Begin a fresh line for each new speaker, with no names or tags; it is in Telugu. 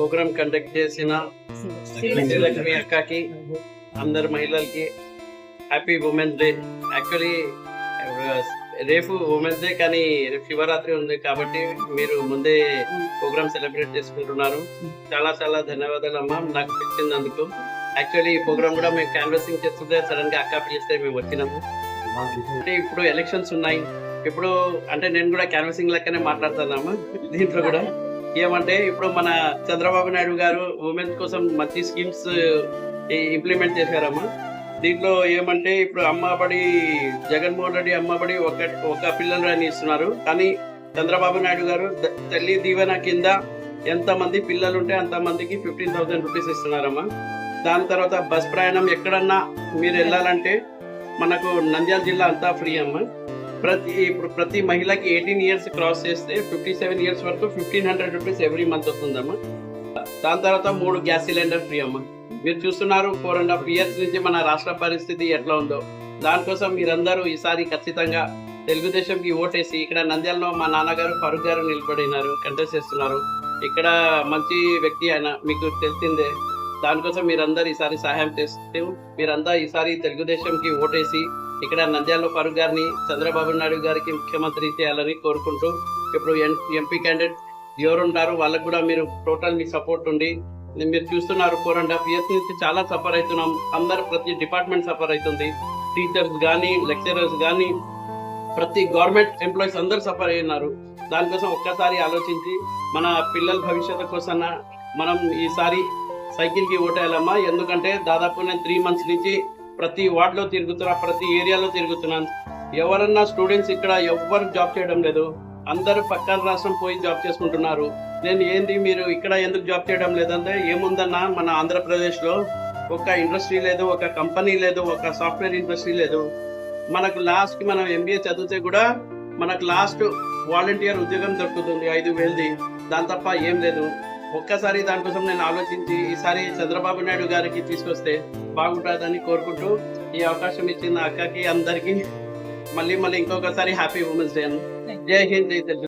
ప్రోగ్రామ్ కండక్ట్ చేసిన శ్రీలక్ష్మి అక్కకి అందరు మహిళలకి. హ్యాపీ ఉమెన్స్ డే యాక్చువల్లీ రేపు ఉమెన్స్ డే కానీ రేపు శివరాత్రి ఉంది కాబట్టి మీరు ముందే ప్రోగ్రామ్ సెలబ్రేట్ చేసుకుంటున్నారు. చాలా చాలా ధన్యవాదాలు అమ్మా నాకు పిలిచినందుకు. యాక్చువల్లీ ఈ ప్రోగ్రామ్ కూడా మేము క్యాన్వసింగ్ చేస్తుంటే సడన్గా అక్క పిలిస్తే మేము వచ్చినాము. అంటే ఇప్పుడు ఎలక్షన్స్ ఉన్నాయి. ఇప్పుడు అంటే నేను కూడా క్యాన్వసింగ్ లెక్కనే మాట్లాడుతున్నాము దీంట్లో కూడా. ఏమంటే ఇప్పుడు మన చంద్రబాబు నాయుడు గారు ఉమెన్స్ కోసం మంచి స్కీమ్స్ ఇంప్లిమెంట్ చేశారమ్మా. దీంట్లో ఏమంటే ఇప్పుడు అమ్మబడి జగన్మోహన్ రెడ్డి అమ్మబడి ఒక ఒక పిల్లలని ఇస్తున్నారు కానీ చంద్రబాబు నాయుడు గారు తల్లి దీవెన కింద ఎంత మంది పిల్లలు ఉంటే అంత మందికి ఫిఫ్టీన్ థౌసండ్ రూపీస్ ఇస్తున్నారమ్మా. దాని తర్వాత బస్ ప్రయాణం ఎక్కడన్నా మీరు వెళ్ళాలంటే మనకు నంద్యాల జిల్లా అంతా ఫ్రీ అమ్మా. ప్రతి ఇప్పుడు ప్రతి మహిళకి ఎయిటీన్ ఇయర్స్ క్రాస్ చేస్తే ఫిఫ్టీ సెవెన్ ఇయర్స్ వరకు fifteen hundred rupees every month వస్తుందమ్మా. దాని తర్వాత మూడు గ్యాస్ సిలిండర్ ఫ్రీ అమ్మా. మీరు చూస్తున్నారు ఫోర్ అండ్ హాఫ్ ఇయర్స్ నుంచి మన రాష్ట్ర పరిస్థితి ఎట్లా ఉందో. దానికోసం మీరందరూ ఈసారి ఖచ్చితంగా తెలుగుదేశంకి ఓటేసి ఇక్కడ నంద్యాలలో మా నాన్నగారు ఫరూక్ గారు నిలబడినారు కంటెస్ట్ చేస్తున్నారు. ఇక్కడ మంచి వ్యక్తి ఆయన మీకు తెలిసిందే. దానికోసం మీరందరూ ఈసారి సహాయం చేస్తూ మీరంతా ఈసారి తెలుగుదేశంకి ఓటేసి ఇక్కడ నంద్యాల ఫరూక్ గారిని చంద్రబాబు నాయుడు గారికి ముఖ్యమంత్రి చేయాలని కోరుకుంటూ ఇప్పుడు ఎంపీ క్యాండిడేట్ ఎవరు ఉంటారు వాళ్ళకు కూడా మీరు టోటల్ మీ సపోర్ట్ ఉండి మీరు చూస్తున్నారు ఫోర్ అండ్ హాఫ్ ఇయర్స్ నుంచి చాలా సఫర్ అవుతున్నాం. అందరు ప్రతి డిపార్ట్మెంట్ సఫర్ అవుతుంది. టీచర్స్ కానీ లెక్చరర్స్ కానీ ప్రతి గవర్నమెంట్ ఎంప్లాయీస్ అందరు సఫర్ అయినారు. దానికోసం ఒక్కసారి ఆలోచించి మన పిల్లల భవిష్యత్తు కోసం మనం ఈసారి సైకిల్కి ఓటేయాలమ్మా. ఎందుకంటే దాదాపు నేను త్రీ మంత్స్ నుంచి ప్రతి వార్డులో తిరుగుతున్నా ప్రతి ఏరియాలో తిరుగుతున్నాను. ఎవరన్నా స్టూడెంట్స్ ఇక్కడ ఎవ్వరు జాబ్ చేయడం లేదు. అందరూ పక్కన రాష్ట్రం పోయి జాబ్ చేసుకుంటున్నారు. నేను ఏంది మీరు ఇక్కడ ఎందుకు జాబ్ చేయడం లేదంటే ఏముందన్నా మన ఆంధ్రప్రదేశ్లో ఒక ఇండస్ట్రీ లేదు ఒక కంపెనీ లేదు ఒక సాఫ్ట్వేర్ ఇండస్ట్రీ లేదు. మనకు లాస్ట్కి మనం ఎంబీఏ చదివితే కూడా మనకు లాస్ట్ వాలంటీర్ ఉద్యోగం దొరుకుతుంది ఐదు వేలది. దాని తప్ప ఏం లేదు. ఒక్కసారి దానికోసం నేను ఆలోచించి ఈసారి చంద్రబాబు నాయుడు గారికి తీసుకొస్తే బాగుంటుందని కోరుకుంటూ ఈ అవకాశం ఇచ్చిన అక్కకి అందరికి మళ్ళీ మళ్ళీ ఇంకొకసారి హ్యాపీ ఉమెన్స్ డే అని జై హింద్ జై తెలుగు